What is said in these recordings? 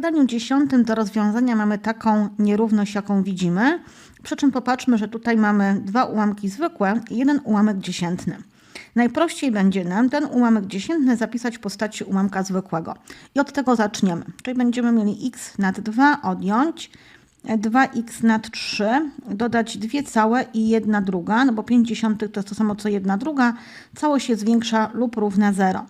zadaniu dziesiątym do rozwiązania mamy taką nierówność, jaką widzimy. Przy czym popatrzmy, że tutaj mamy dwa ułamki zwykłe i jeden ułamek dziesiętny. Najprościej będzie nam ten ułamek dziesiętny zapisać w postaci ułamka zwykłego. I od tego zaczniemy. Czyli będziemy mieli x nad 2 odjąć 2x nad 3, dodać 2 całe i 1 druga, no bo 5 dziesiątych to jest to samo co 1 druga, całość jest większa lub równa 0.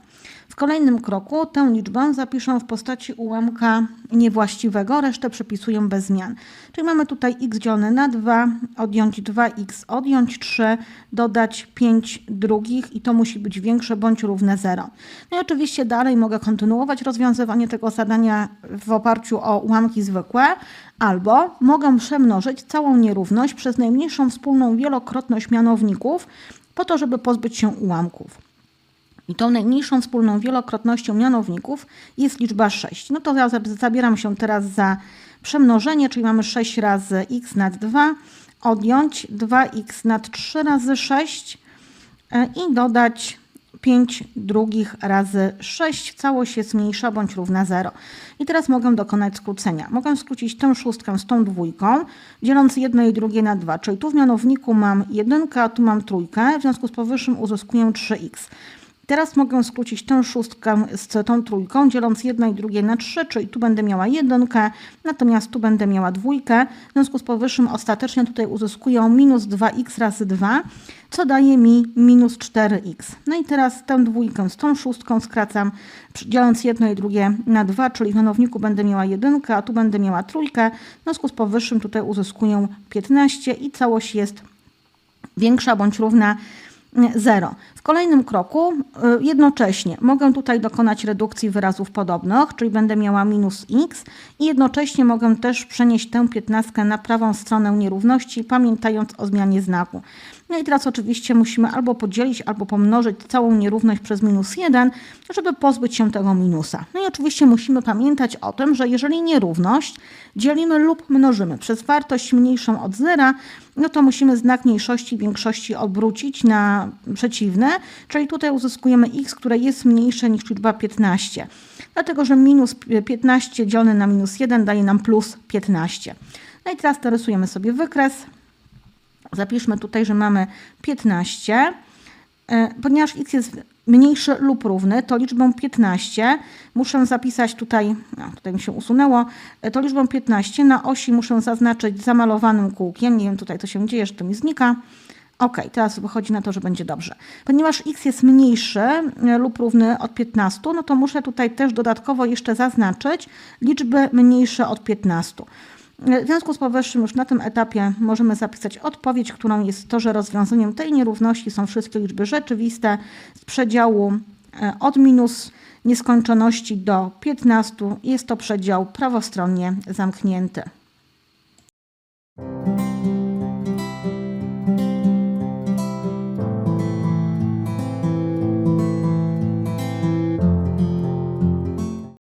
W kolejnym kroku tę liczbę zapiszę w postaci ułamka niewłaściwego, resztę przepisuję bez zmian. Czyli mamy tutaj x dzielone na 2, odjąć 2x, odjąć 3, dodać 5 drugich i to musi być większe bądź równe 0. No i oczywiście dalej mogę kontynuować rozwiązywanie tego zadania w oparciu o ułamki zwykłe, albo mogę przemnożyć całą nierówność przez najmniejszą wspólną wielokrotność mianowników po to, żeby pozbyć się ułamków. I tą najmniejszą wspólną wielokrotnością mianowników jest liczba 6. No to ja zabieram się teraz za przemnożenie, czyli mamy 6 razy x nad 2, odjąć 2x nad 3 razy 6 e, i dodać 5 drugich razy 6. Całość jest mniejsza bądź równa 0. I teraz mogę dokonać skrócenia. Mogę skrócić tę szóstkę z tą dwójką, dzieląc jedno i drugie na 2. Czyli tu w mianowniku mam jedynkę, a tu mam trójkę. W związku z powyższym uzyskuję 3x. Teraz mogę skrócić tę szóstkę z tą trójką, dzieląc jedno i drugie na 3, czyli tu będę miała jedynkę, natomiast tu będę miała dwójkę. W związku z powyższym ostatecznie tutaj uzyskuję minus 2x razy 2, co daje mi minus 4x. No i teraz tę dwójkę z tą szóstką skracam, dzieląc jedno i drugie na 2, czyli w mianowniku będę miała jedynkę, a tu będę miała trójkę. W związku z powyższym tutaj uzyskuję 15 i całość jest większa bądź równa 0. W kolejnym kroku y, jednocześnie mogę tutaj dokonać redukcji wyrazów podobnych, czyli będę miała minus x i jednocześnie mogę też przenieść tę 15 na prawą stronę nierówności, pamiętając o zmianie znaku. No i teraz oczywiście musimy albo podzielić, albo pomnożyć całą nierówność przez minus 1, żeby pozbyć się tego minusa. No i oczywiście musimy pamiętać o tym, że jeżeli nierówność dzielimy lub mnożymy przez wartość mniejszą od zera, no to musimy znak mniejszości większości obrócić na przeciwny, czyli tutaj uzyskujemy x, które jest mniejsze niż liczba 15. Dlatego, że minus 15 dzielone na minus 1 daje nam plus 15. No i teraz rysujemy sobie wykres. Zapiszmy tutaj, że mamy 15. E, ponieważ x jest mniejszy lub równy, to liczbę 15 muszę zapisać tutaj, no, tutaj mi się usunęło, e, to liczbę 15 na osi muszę zaznaczyć zamalowanym kółkiem. Nie wiem tutaj co się dzieje, że to mi znika. Ok, teraz wychodzi na to, że będzie dobrze. Ponieważ x jest mniejszy e, lub równy od 15, no to muszę tutaj też dodatkowo jeszcze zaznaczyć liczby mniejsze od 15. W związku z powyższym już na tym etapie możemy zapisać odpowiedź, którą jest to, że rozwiązaniem tej nierówności są wszystkie liczby rzeczywiste z przedziału e, od minus nieskończoności do 15. Jest to przedział prawostronnie zamknięty.